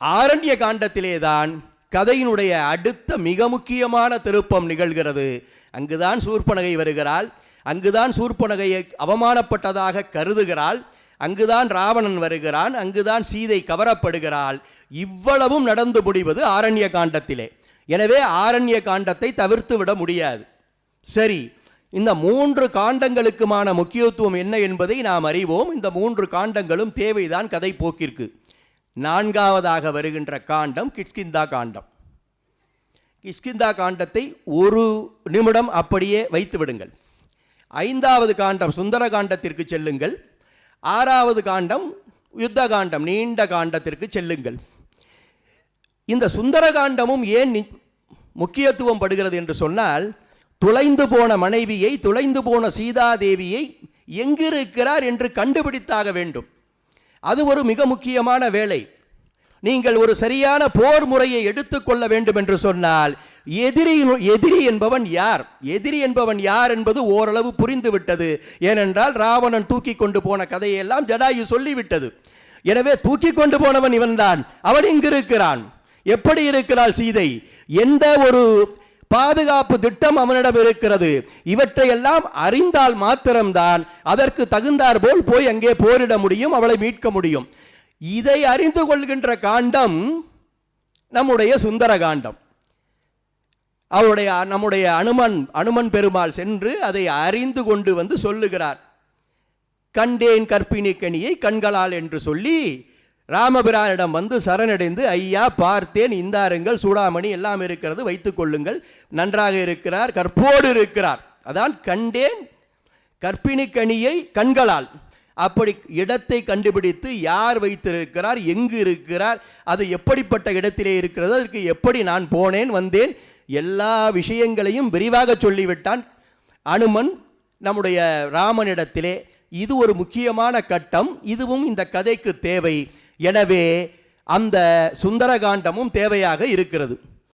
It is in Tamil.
ஆரண்ய காண்டத்திலே தான் கதையினுடைய அடுத்த மிக முக்கியமான திருப்பம் நிகழ்கிறது. அங்குதான் சூர்பனகை வருகிறாள். அங்குதான் சூர்பனகையை அவமானப்பட்டதாக கருதுகிறாள். அங்குதான் ராவணன் வருகிறான். அங்குதான் சீதை கவரப்படுகிறாள். இவ்வளவும் நடந்து முடிவது ஆரண்ய காண்டத்திலே எனவே ஆரண்ய காண்டத்தை தவிர்த்து விட முடியாது. சரி இந்த மூன்று காண்டங்களுக்குமான முக்கியத்துவம் என்ன என்பதை நாம் அறிவோம். இந்த மூன்று காண்டங்களும் தேவைதான் கதை போக்கிற்கு. நான்காவதாக வருகின்ற காண்டம் கிஷ்கிந்தா காண்டம். கிஷ்கிந்தா காண்டத்தை ஒரு நிமிடம் அப்படியே வைத்து விடுங்கள். ஐந்தாவது காண்டம் சுந்தர காண்டத்திற்கு செல்லுங்கள். ஆறாவது காண்டம் யுத்த காண்டம் நீண்ட காண்டத்திற்கு செல்லுங்கள். இந்த சுந்தர காண்டமும் ஏன் முக்கியத்துவம் படுகிறது என்று சொன்னால் துளைந்து போன மனைவியை துளைந்து போன சீதாதேவியை எங்கிருக்கிறார் என்று கண்டுபிடித்தாக வேண்டும். அது ஒரு மிக முக்கியமான வேலை. நீங்கள் ஒரு சரியான போர் முறையை எடுத்துக்கொள்ள வேண்டும் என்று சொன்னால் எதிரி எதிரி என்பவன் யார்? எதிரி என்பவன் யார் என்பது ஓரளவு புரிந்துவிட்டது. ஏனென்றால் ராவணன் தூக்கி கொண்டு போன கதையெல்லாம் ஜடாயு சொல்லிவிட்டது. எனவே தூக்கி கொண்டு போனவன் இவன்தான். அவன் இங்கிருக்கிறான். எப்படி இருக்கிறாள் சீதை? எந்த ஒரு பாதுகாப்பு திட்டம் அவனிடம் இருக்கிறது. இவற்றையெல்லாம் அறிந்தால் மாத்திரம்தான். அதற்கு தகுந்தார் போல் போய் அங்கே போரிட முடியும் அவளை மீட்க முடியும். இதை அறிந்து கொள்கின்ற காண்டம் நம்முடைய சுந்தர காண்டம் அவருடைய நம்முடைய அனுமன் அனுமன் பெருமாள் சென்று அதை அறிந்து கொண்டு வந்து சொல்லுகிறார். கண்டேன் கற்பிணி கனியை கண்களால் என்று சொல்லி ராமபிரானிடம் வந்து சரணடைந்து ஐயா பார்த்தேன் இந்தாருங்கள் சூடாமணி எல்லாம் இருக்கிறது வைத்துக் கொள்ளுங்கள். நன்றாக இருக்கிறார் கற்போடு இருக்கிறார். அதான் கண்டேன் கற்பிணி கனியை கண்களால். அப்படி இடத்தை கண்டுபிடித்து யார் வைத்திருக்கிறார் எங்கு இருக்கிறார் அது எப்படிப்பட்ட இடத்திலே இருக்கிறது அதற்கு எப்படி நான் போனேன் வந்தேன் எல்லா விஷயங்களையும் விரிவாக சொல்லிவிட்டான் அனுமன் நம்முடைய ராமனிடத்திலே. இது ஒரு முக்கியமான கட்டம் இதுவும் இந்த கதைக்கு தேவை. எனவே அந்த சுந்தரகாண்டமும் தேவையாக இருக்கிறது.